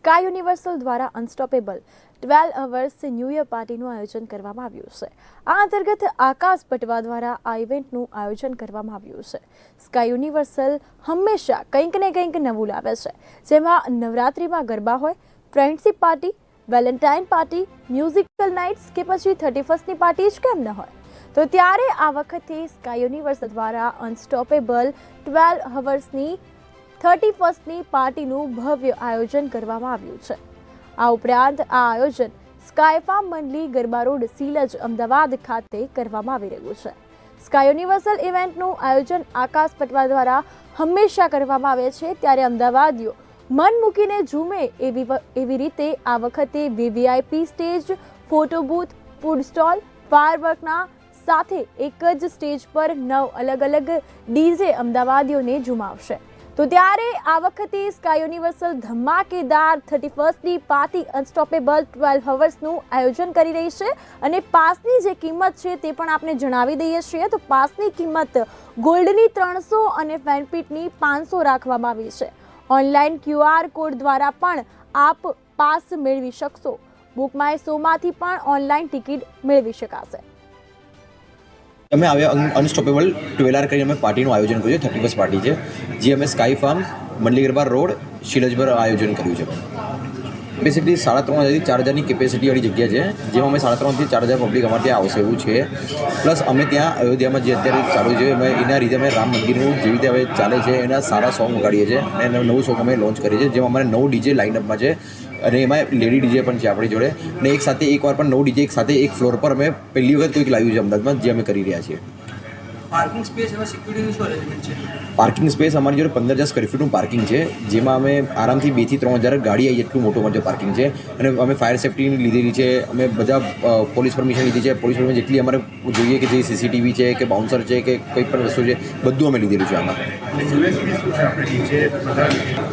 Sky universal દ્વારા unstoppable twelve hours new year પાર્ટીનું આયોજન કરવામાં આવ્યું છે. આ અંતર્ગત આકાશ પટવા દ્વારા આ ઇવેન્ટનું આયોજન કરવામાં આવ્યું છે. સ્કાય યુનિવર્સલ હંમેશા કંઈક ને કંઈક નવું લાવે છે. જેમાં નવરાત્રિમાં ગરબા હોય, friendship party, Valentine party, musical nights કે પછી થર્ટી ફર્સ્ટની પાર્ટી જ કેમ ન હોય. તો ત્યારે આ વખતે સ્કાય યુનિવર્સ દ્વારા અનસ્ટોપેબલ ટ્વેલ્વ હવર્સની થર્ટી ફર્સ્ટની પાર્ટીનું ભવ્ય આયોજન કરવામાં આવ્યું છે. આ ઉપરાંત આ આયોજન Sky Farm Mandali Garba road Shilaj Ahmedabad ખાતે કરવામાં આવી રહ્યું છે. સ્કાય યુનિવર્સલ ઇવેન્ટનું આયોજન આકાશ પટવા દ્વારા હંમેશા કરવામાં આવે છે, ત્યારે અમદાવાદીઓ મન મૂકીને ઝૂમે એવી એવી રીતે આ વખતે VVIP stage, photo booth, food stall, ફાયરવર્કના સાથે એક જ સ્ટેજ પર નવ અલગ અલગ ડીજે અમદાવાદીઓને ઝુમાવશે. તો ત્યારે આ વખતે સ્કાય યુનિવર્સલ ધમાકેદાર થર્ટી ફર્સ્ટની પાર્ટી અનસ્ટોપેબલ ટ્વેલ્વ હવર્સનું આયોજન કરી રહી છે અને પાસની જે કિંમત છે તે પણ આપણે જણાવી દઈએ છીએ. તો પાસની કિંમત ગોલ્ડની ત્રણસો અને ફેનપીટની પાંચસો રાખવામાં આવી છે. ઓનલાઈન ક્યુઆર કોડ દ્વારા પણ આપ પાસ મેળવી શકશો. બુક માય શોમાંથી પણ ઓનલાઈન ટિકિટ મેળવી શકાશે. અમે હવે અનસ્ટોપેબલ ટ્વેલર કરીને અમે પાર્ટીનું આયોજન કર્યું છે, થર્ટી ફર્સ્ટ પાર્ટી છે, જે અમે Sky Farm Mandali Garba road, શિલજભર આયોજન કર્યું છે. બેસિકલી સાડા ત્રણ હજારથી ચાર હજારની કેપેસિટીવાળી જગ્યા છે, જેમાં અમે સાડા ત્રણથી ચાર હજાર પબ્લિક અમારે ત્યાં આવશે એવું છે. પ્લસ અમે ત્યાં અયોધ્યામાં જે અત્યારે ચાલુ છે અમે એના રીતે અમે રામ મંદિરનું જેવી રીતે હવે ચાલે છે, એના સારા સોંગ વગાડીએ છીએ અને નવું સોંગ અમે લોન્ચ કરીએ છીએ, જેમાં અમારે નવ ડીજે લાઇનઅપમાં છે. અને એમાં લેડી ડીજે પણ છે આપણી જોડે. અને એક સાથે એકવાર પણ નવ ડીજે એક સાથે એક ફ્લોર પર અમે પહેલી વખત કોઈક લાવ્યું છે અમદાવાદમાં, જે અમે કરી રહ્યા છીએ. પાર્કિંગ સ્પેસ અને સિક્યુરિટીનું શું અરેન્જમેન્ટ છે? પાર્કિંગ સ્પેસ અમારી જોડે પંદર હજાર સ્ક્વેર ફીટનું પાર્કિંગ છે જેમાં અમે આરામથી બેથી ત્રણ હજાર ગાડી આવી એટલું મોટું અમારું પાર્કિંગ છે. અને અમે ફાયર સેફટીની લીધેલી છે અમે બધા પોલીસ પરમિશન લીધી છે. પોલીસ પરમિશન જેટલી અમારે જોઈએ કે જે સીસીટીવી છે કે બાઉન્સર છે કે કંઈ પણ વસ્તુ છે બધું અમે લીધેલું છે આમાં. યુએસપી કે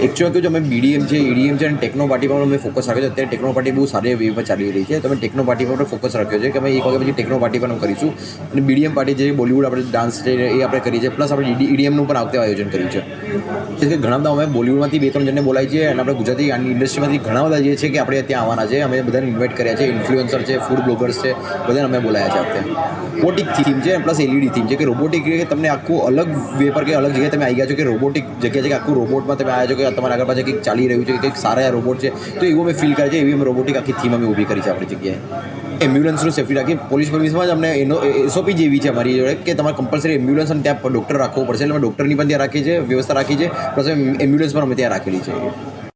એકચ્યુઅલ કહ્યું અમે બીડીએમ છે ઈડીએમ છે અને ટેકનો પાર્ટી પર અમે ફોકસ રાખ્યો છે. અત્યારે ટેકનો પાર્ટી બહુ સારી વે પર ચાલી રહી છે. તો અમે ટેકનો પાર્ટી પર ફોકસ રાખ્યો છે કે અમે એક વાગ્યા પછી ટેકનો પાર્ટી પર કરીશું. અને બીડીએમ પાર્ટી જે બોલિવૂડ આપણે ડાન્સ છે એ આપણે કરીએ છીએ. પ્લસ આપણે ઈડીએમનું પણ આવતે આયોજન કર્યું છે. એટલે કે ઘણા બધા અમે બોલિવૂડમાંથી બે, ત્રણ જણને બોલાય છે અને આપણે ગુજરાતી ઇન્ડસ્ટ્રીમાંથી ઘણા બધા જે છે કે આપણે ત્યાં આવવાના છે. અમે બધાને ઇન્વાઇટ કર્યા છે. ઇન્ફ્લુએન્સર છે ફૂડ બ્લોગર્સ છે, બધાને અમે બોલાયા છે આપણે રોબોટિક થીમ છે પ્લસ એલઈડી થીમ છે. કે રોબોટિક કે તમને આખું અલગ વે પર કે અલગ જગ્યાએ તમે આવી ગયા છો કે રોબોટિક જગ્યા છે કે આખું રોબોટમાં તમે આવ્યા છો કે તમારા આગળ પાછળ કંઈક ચાલી રહ્યું છે કે કંઈક સારા રોબોટ છે, તો એવું અમે ફીલ કરે છે. એવી અમે રોબોટિક આખી થીમ અમે ઊભી કરી છે આપણી જગ્યાએ. એમ્બ્યુલન્સનું સેફ્ટી રાખી પોલીસ સર્વિસમાં જ અમને એનો એસઓપી જેવી છે અમારી જોડે કે તમારે કમ્પલસરી એમ્બ્યુલન્સ અને ત્યાં ડૉક્ટર રાખવો પડશે. એટલે અમે ડૉક્ટરની પણ ત્યાં રાખી છે વ્યવસ્થા રાખી છે. પ્લસ એમ્બ્યુલન્સ પણ અમે ત્યાં રાખેલી છે.